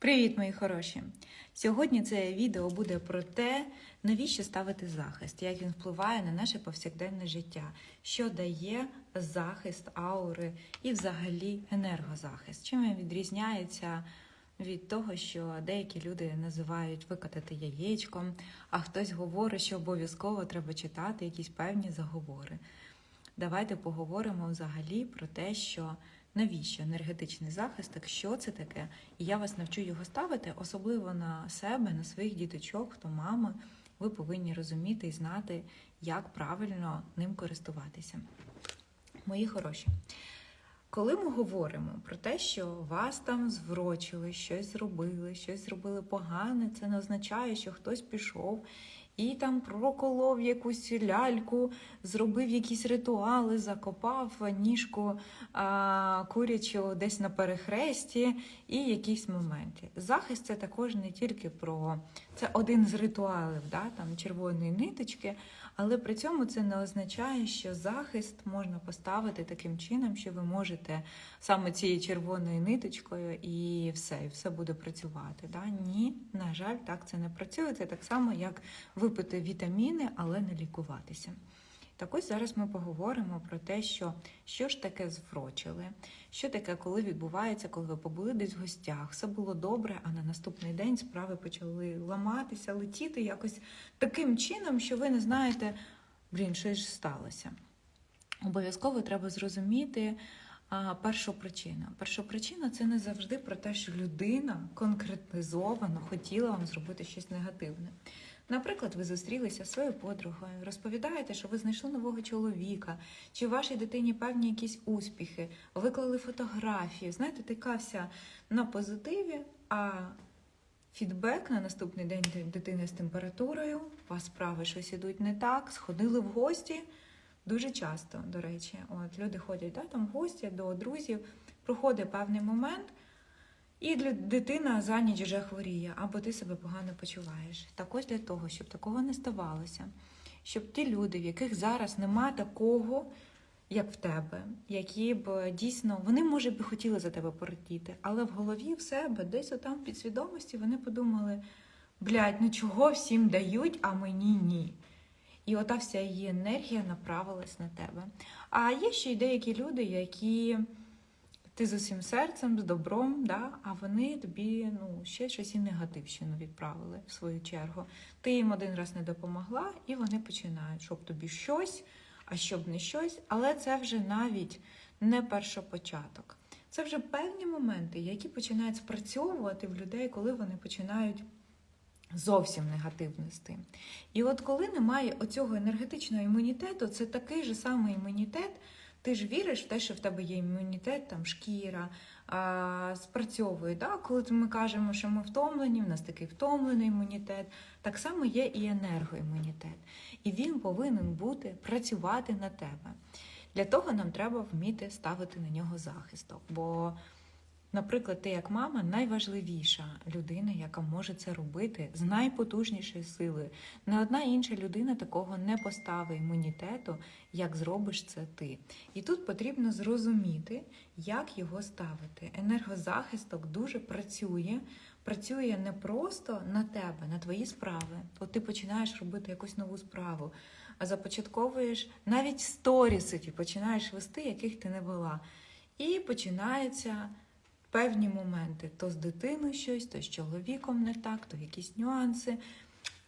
Привіт, мої хороші! Сьогодні це відео буде про те, навіщо ставити захист, як він впливає на наше повсякденне життя, що дає захист аури і взагалі енергозахист. Чим він відрізняється від того, що деякі люди називають викатати яєчком, а хтось говорить, що обов'язково треба читати якісь певні заговори. Давайте поговоримо взагалі про те, що навіщо енергетичний захист, так що це таке, і я вас навчу його ставити, особливо на себе, на своїх діточок, хто мама. Ви повинні розуміти і знати, як правильно ним користуватися. Мої хороші. Коли ми говоримо про те, що вас там зврочили, щось зробили, щось зробили погане, це не означає, що хтось пішов і там проколов якусь ляльку, зробив якісь ритуали, закопав ніжку а, курячу десь на перехресті і якісь моменти. Захист це також не тільки про це один з ритуалів, да, там червоної ниточки, але при цьому це не означає, що захист можна поставити таким чином, що ви можете саме цією червоною ниточкою і все, і все буде працювати. Да? Ні, на жаль, так це не працює. Це так само, як випити вітаміни, але не лікуватися. Так ось зараз ми поговоримо про те, що що ж таке зврочили, що таке, коли відбувається, коли ви побули десь в гостях, все було добре, а на наступний день справи почали ламатися, летіти якось таким чином, що ви не знаєте, блін, що ж сталося. Обов'язково треба зрозуміти а, першу причину. Перша причина це не завжди про те, що людина конкретизовано хотіла вам зробити щось негативне. Наприклад, ви зустрілися зі своєю подругою, розповідаєте, що ви знайшли нового чоловіка, чи в вашій дитині певні якісь успіхи, виклали фотографії, знаєте, тикався на позитиві, а фідбек на наступний день дитини з температурою, у вас справи щось ідуть не так, сходили в гості. Дуже часто, до речі, от люди ходять да, там в гості до друзів, проходить певний момент. І дитина за ніч вже хворіє, або ти себе погано почуваєш. Так ось для того, щоб такого не ставалося, щоб ті люди, в яких зараз нема такого, як в тебе, які б дійсно вони, може б хотіли за тебе порадіти, але в голові в себе, десь отам в підсвідомості, вони подумали: блядь, ну чого всім дають, а мені ні. І ота вся її енергія направилась на тебе. А є ще й деякі люди, які. Ти з усім серцем, з добром, да? а вони тобі ну, ще щось і негативщину відправили в свою чергу. Ти їм один раз не допомогла, і вони починають, щоб тобі щось, а щоб не щось. Але це вже навіть не першопочаток. Це вже певні моменти, які починають спрацьовувати в людей, коли вони починають зовсім негативно з тим. І от коли немає оцього енергетичного імунітету, це такий же самий імунітет. Ти ж віриш в те, що в тебе є імунітет, там шкіра а, спрацьовує. Да? Коли ми кажемо, що ми втомлені, в нас такий втомлений імунітет, так само є і енергоімунітет. І він повинен бути працювати на тебе. Для того нам треба вміти ставити на нього захисток. Бо, наприклад, ти як мама найважливіша людина, яка може це робити з найпотужнішої сили. Не одна інша людина такого не поставить імунітету, як зробиш це ти. І тут потрібно зрозуміти, як його ставити. Енергозахисток дуже працює. Працює не просто на тебе, на твої справи. От ти починаєш робити якусь нову справу, а започатковуєш навіть сторіси, починаєш вести, яких ти не була. І починаються певні моменти: то з дитиною щось, то з чоловіком не так, то якісь нюанси.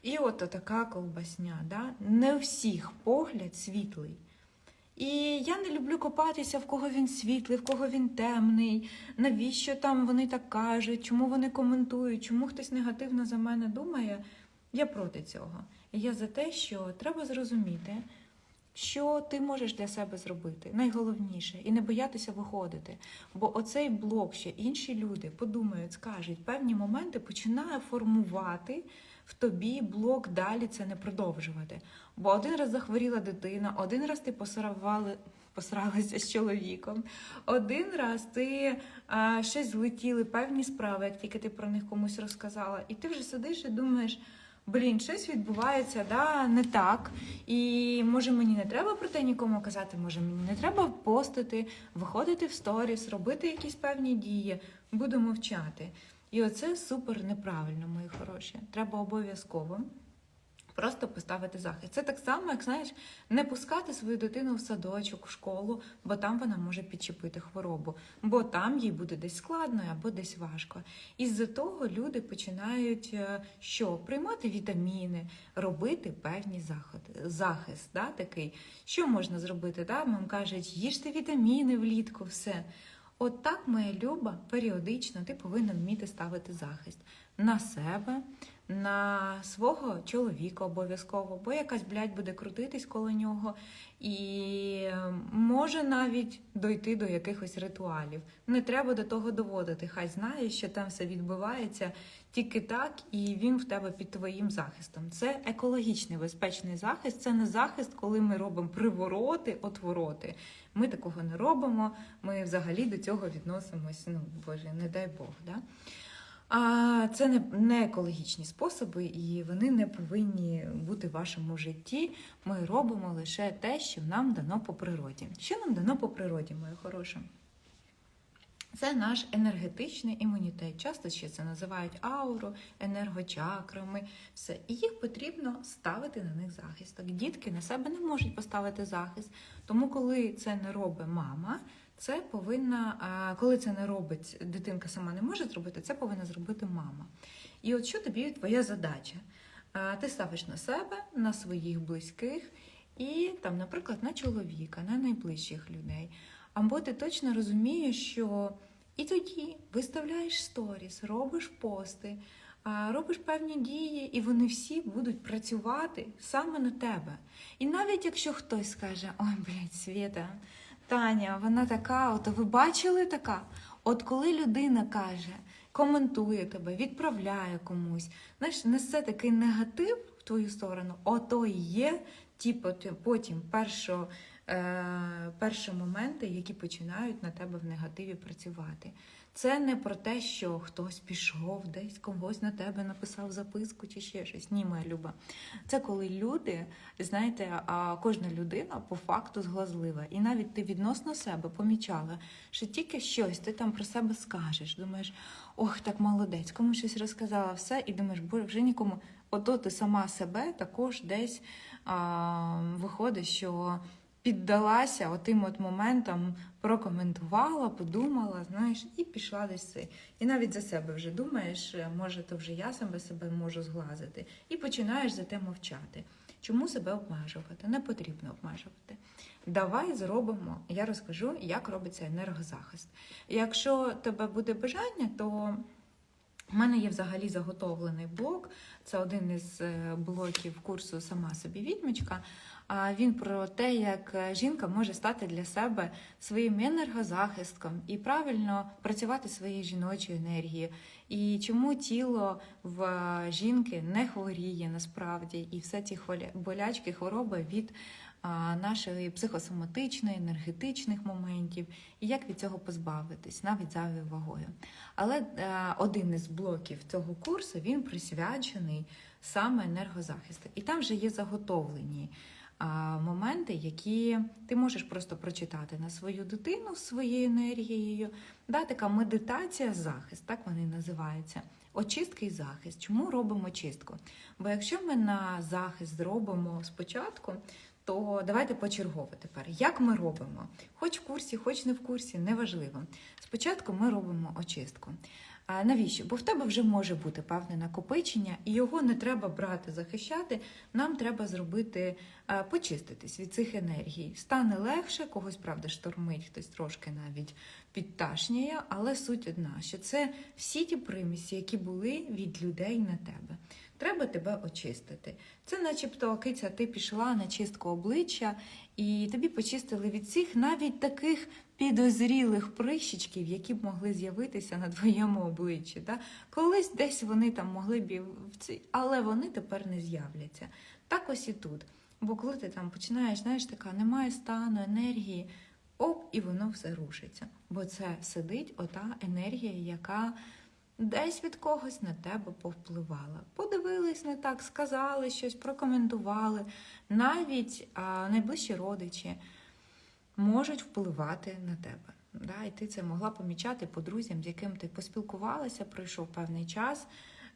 І от така колбасня. Да? Не у всіх погляд світлий. І я не люблю копатися, в кого він світлий, в кого він темний, навіщо там вони так кажуть, чому вони коментують, чому хтось негативно за мене думає. Я проти цього. Я за те, що треба зрозуміти, що ти можеш для себе зробити, найголовніше, і не боятися виходити. Бо оцей блок, що інші люди подумають, скажуть, певні моменти починає формувати в тобі блок далі це не продовжувати. Бо один раз захворіла дитина, один раз ти посравали. Посралася з чоловіком. Один раз ти а, щось злетіли, певні справи, як тільки ти про них комусь розказала, і ти вже сидиш і думаєш, блін, щось відбувається да, не так. І може мені не треба про те нікому казати, може мені не треба постити, виходити в сторіс, робити якісь певні дії, буду мовчати. І оце супер неправильно, мої хороші. Треба обов'язково просто поставити захист. Це так само, як знаєш, не пускати свою дитину в садочок, в школу, бо там вона може підчепити хворобу, бо там їй буде десь складно або десь важко. Із-за того люди починають е, що приймати вітаміни, робити певні заходи, захист, да, такий. Що можна зробити? Да? Нам кажуть, їжте вітаміни влітку, все. От так, моя люба, періодично ти повинна вміти ставити захист на себе, на свого чоловіка обов'язково, бо якась блядь, буде крутитись коло нього, і е, може навіть дойти до якихось ритуалів. Не треба до того доводити. Хай знає, що там все відбувається тільки так, і він в тебе під твоїм захистом. Це екологічний безпечний захист. Це не захист, коли ми робимо привороти, отвороти. Ми такого не робимо. Ми взагалі до цього відносимось. Ну боже, не дай Бог. Да? А це не, екологічні способи, і вони не повинні бути в вашому житті. Ми робимо лише те, що нам дано по природі. Що нам дано по природі, моє хороше? Це наш енергетичний імунітет. Часто ще це називають ауру, енергочакрами. Все. І їх потрібно ставити на них захист. Так, дітки на себе не можуть поставити захист. Тому, коли це не робить мама, це повинна, коли це не робить дитинка сама не може зробити, це повинна зробити мама. І от що тобі твоя задача? Ти ставиш на себе, на своїх близьких і там, наприклад, на чоловіка, на найближчих людей. Або ти точно розумієш, що і тоді виставляєш сторіс, робиш пости, робиш певні дії, і вони всі будуть працювати саме на тебе. І навіть якщо хтось скаже, ой, блядь, Свєта, Таня, вона така, от ви бачили така? От коли людина каже, коментує тебе, відправляє комусь, знаєш, несе такий негатив в твою сторону, ото є ті потім першо, е, перші моменти, які починають на тебе в негативі працювати. Це не про те, що хтось пішов десь когось на тебе написав записку чи ще щось. Ні, моя люба. Це коли люди, знаєте, кожна людина по факту зглазлива. І навіть ти відносно себе помічала, що тільки щось ти там про себе скажеш. Думаєш, ох, так молодець, кому щось розказала все, і думаєш, боже, вже нікому. Ото ти сама себе також десь а, виходить, що піддалася отим от моментам, прокоментувала, подумала, знаєш, і пішла десь. І навіть за себе вже думаєш, е, може, то вже я себе себе можу зглазити. І починаєш за те мовчати. Чому себе обмежувати? Не потрібно обмежувати. Давай зробимо, я розкажу, як робиться енергозахист. Якщо тебе буде бажання, то у мене є взагалі заготовлений блок. Це один із е, блоків курсу Сама собі відьмочка. А він про те, як е, жінка може стати для себе своїм енергозахистком і правильно працювати своєю жіночою енергією. І чому тіло в е, жінки не хворіє насправді, і все ці болячки, хвороби від нашої психосоматичної, енергетичних моментів, і як від цього позбавитись, навіть зайвою вагою. Але е, один із блоків цього курсу він присвячений саме енергозахисту. І там вже є заготовлені моменти, які ти можеш просто прочитати на свою дитину своєю енергією. Да, така медитація захист, так вони називаються. Очистка і захист. Чому робимо очистку? Бо якщо ми на захист зробимо спочатку, то давайте почергово тепер. Як ми робимо? Хоч в курсі, хоч не в курсі, неважливо. Спочатку ми робимо очистку. Навіщо? Бо в тебе вже може бути певне накопичення, і його не треба брати, захищати. Нам треба зробити, е, почиститись від цих енергій. Стане легше, когось правда штормить, хтось трошки навіть підташняє, але суть одна, що це всі ті примісі, які були від людей на тебе. Треба тебе очистити. Це, начебто, киця, ти пішла на чистку обличчя, і тобі почистили від цих навіть таких підозрілих прищичків, які б могли з'явитися на твоєму обличчі. Да? Колись десь вони там могли б, але вони тепер не з'являться. Так ось і тут. Бо коли ти там починаєш, знаєш, така немає стану, енергії, оп, і воно все рушиться. Бо це сидить ота енергія, яка десь від когось на тебе повпливала. Подивились не так, сказали щось, прокоментували. Навіть а, найближчі родичі можуть впливати на тебе. Да? І ти це могла помічати по друзям, з яким ти поспілкувалася, пройшов певний час,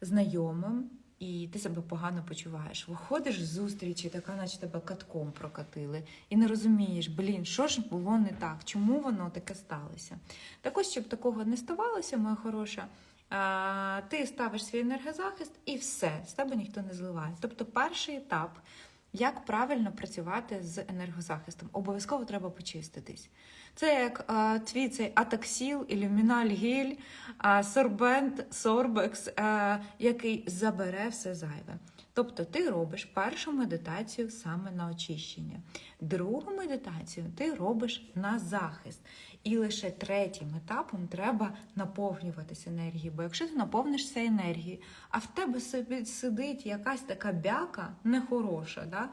знайомим, і ти себе погано почуваєш. Виходиш з зустрічі, така, наче тебе катком прокатили, і не розумієш, блін, що ж було не так, чому воно таке сталося. Так ось, щоб такого не ставалося, моя хороша. Ти ставиш свій енергозахист і все, з тебе ніхто не зливає. Тобто, перший етап, як правильно працювати з енергозахистом, обов'язково треба почиститись. Це як а, твій цей атаксіл, ілюміналь гіль, а, сорбент, сорбекс, а, який забере все зайве. Тобто ти робиш першу медитацію саме на очищення, другу медитацію ти робиш на захист. І лише третім етапом треба наповнюватися енергією. Бо якщо ти наповнишся енергією, а в тебе собі сидить якась така бяка нехороша, да?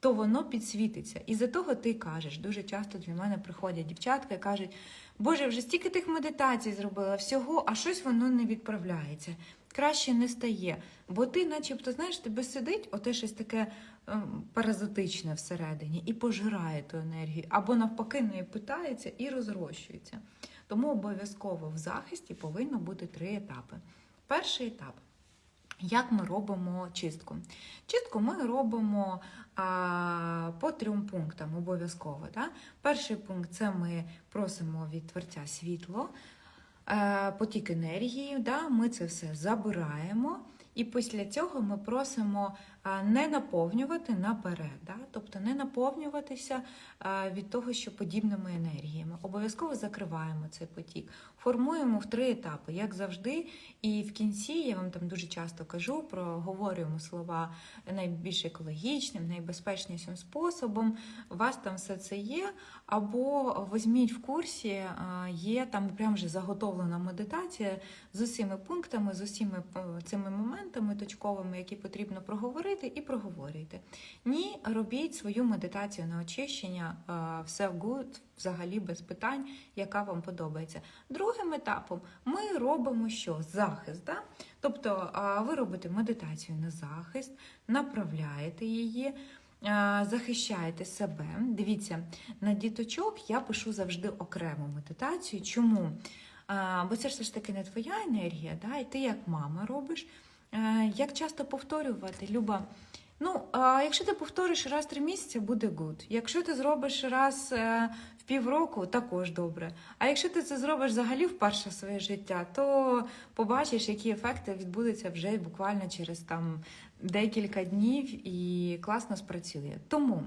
то воно підсвітиться. І за того ти кажеш, дуже часто для мене приходять дівчатка і кажуть, Боже, вже стільки тих медитацій зробила, всього, а щось воно не відправляється. Краще не стає. Бо ти, начебто, знаєш, тебе сидить, оте щось таке ем, паразитичне всередині і пожирає ту енергію, або навпаки нею питається і розрощується. Тому обов'язково в захисті повинно бути три етапи. Перший етап. Як ми робимо чистку? Чистку ми робимо а, по трьом пунктам обов'язково. Да? Перший пункт це ми просимо від творця світло, потік енергії, да? ми це все забираємо. І після цього ми просимо не наповнювати наперед, да? тобто не наповнюватися від того, що подібними енергіями. Обов'язково закриваємо цей потік, формуємо в три етапи, як завжди. І в кінці я вам там дуже часто кажу, проговорюємо слова найбільш екологічним, найбезпечнішим способом. У вас там все це є. Або візьміть в курсі, є там прям вже заготовлена медитація з усіма пунктами, з усіма е, цими моментами точковими, які потрібно проговорити, і проговорюйте. Ні, робіть свою медитацію на очищення, е, все good, взагалі без питань, яка вам подобається. Другим етапом ми робимо що? Захист. Да? Тобто ви робите медитацію на захист, направляєте її. Захищаєте себе. Дивіться, на діточок я пишу завжди окрему медитацію. Чому? Бо це ж все ж таки не твоя енергія, да? і ти як мама робиш. Е, Як часто повторювати, Люба? Ну, якщо ти повториш раз в три місяці, буде good. Якщо ти зробиш раз е, в півроку, також добре. А якщо ти це зробиш взагалі вперше в своє життя, то побачиш, які ефекти відбудуться вже буквально через там декілька днів і класно спрацює. Тому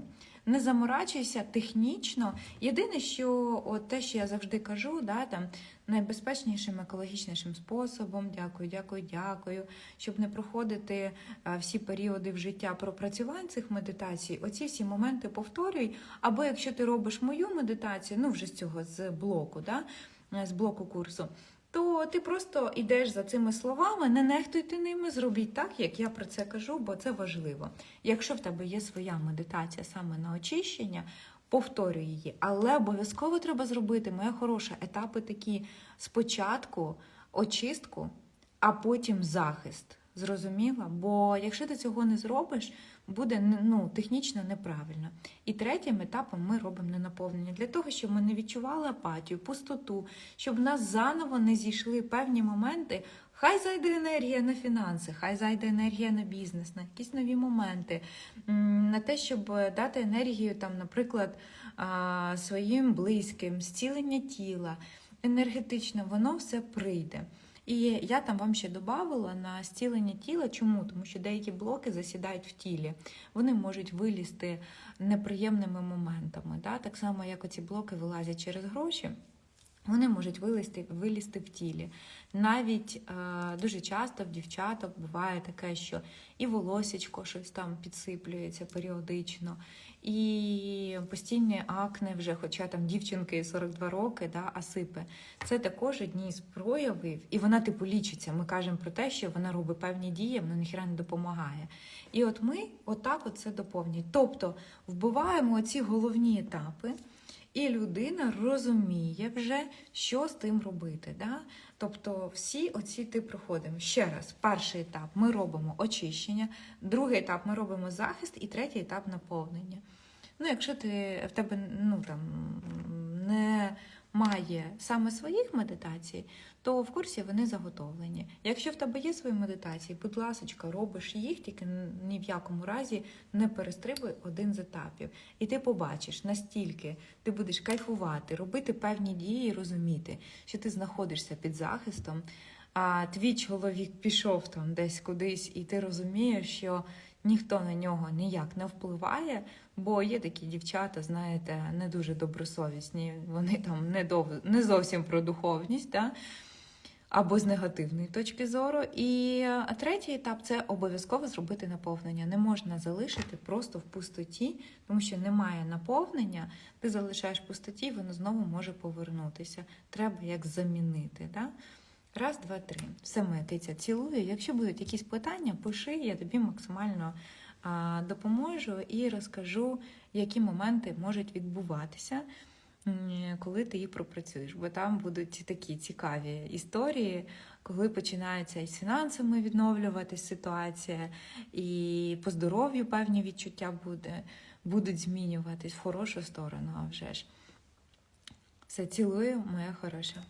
не заморачуйся технічно. Єдине, що от те, що я завжди кажу, да, там найбезпечнішим екологічнішим способом, дякую, дякую, дякую, щоб не проходити всі періоди в життя пропрацювань цих медитацій, оці всі моменти повторюй. Або якщо ти робиш мою медитацію, ну вже з цього з блоку, да, з блоку курсу. То ти просто йдеш за цими словами, не нехтуйте ними, зробіть так, як я про це кажу, бо це важливо. Якщо в тебе є своя медитація саме на очищення, повторюй її. Але обов'язково треба зробити, моя хороша, етапи такі спочатку очистку, а потім захист. Зрозуміла? Бо якщо ти цього не зробиш, буде ну, технічно неправильно. І третім етапом ми робимо ненаповнення для того, щоб ми не відчували апатію, пустоту, щоб в нас заново не зійшли певні моменти. Хай зайде енергія на фінанси, хай зайде енергія на бізнес, на якісь нові моменти, на те, щоб дати енергію, там, наприклад, своїм близьким, зцілення тіла, енергетично, воно все прийде. І я там вам ще додавала на зцілення тіла. Чому? Тому що деякі блоки засідають в тілі. Вони можуть вилізти неприємними моментами. Да? Так само, як оці блоки вилазять через гроші. Вони можуть вилізти, вилізти в тілі. Навіть е, дуже часто в дівчаток буває таке, що і волосечко щось там підсиплюється періодично, і постійні акне вже, хоча там дівчинки 42 роки, да, а. Це також одні з проявів, і вона типу лічиться. Ми кажемо про те, що вона робить певні дії, вона ніхіра не допомагає. І от ми отак от це доповнюємо. Тобто вбиваємо оці головні етапи. І людина розуміє вже, що з тим робити. Да? Тобто всі оці ти проходимо. Ще раз, перший етап ми робимо очищення, другий етап ми робимо захист, і третій етап наповнення. Ну, якщо ти в тебе ну, там, не має саме своїх медитацій, то в курсі вони заготовлені. Якщо в тебе є свої медитації, будь ласочка, робиш їх, тільки ні в якому разі не перестрибуй один з етапів. І ти побачиш, настільки ти будеш кайфувати, робити певні дії, і розуміти, що ти знаходишся під захистом, а твій чоловік пішов там десь кудись, і ти розумієш, що ніхто на нього ніяк не впливає, бо є такі дівчата, знаєте, не дуже добросовісні, вони там не, дов... не зовсім про духовність. Да? Або з негативної точки зору. І третій етап це обов'язково зробити наповнення. Не можна залишити просто в пустоті, тому що немає наповнення, ти залишаєш пустоті, воно знову може повернутися. Треба як замінити. Да? Раз, два, три. Все, моя киця, цілую. Якщо будуть якісь питання, пиши, я тобі максимально а, допоможу і розкажу, які моменти можуть відбуватися, коли ти їх пропрацюєш. Бо там будуть такі цікаві історії, коли починається і з фінансами відновлюватись ситуація, і по здоров'ю певні відчуття буде, будуть змінюватись в хорошу сторону, а вже ж. Все, цілую, моя хороша.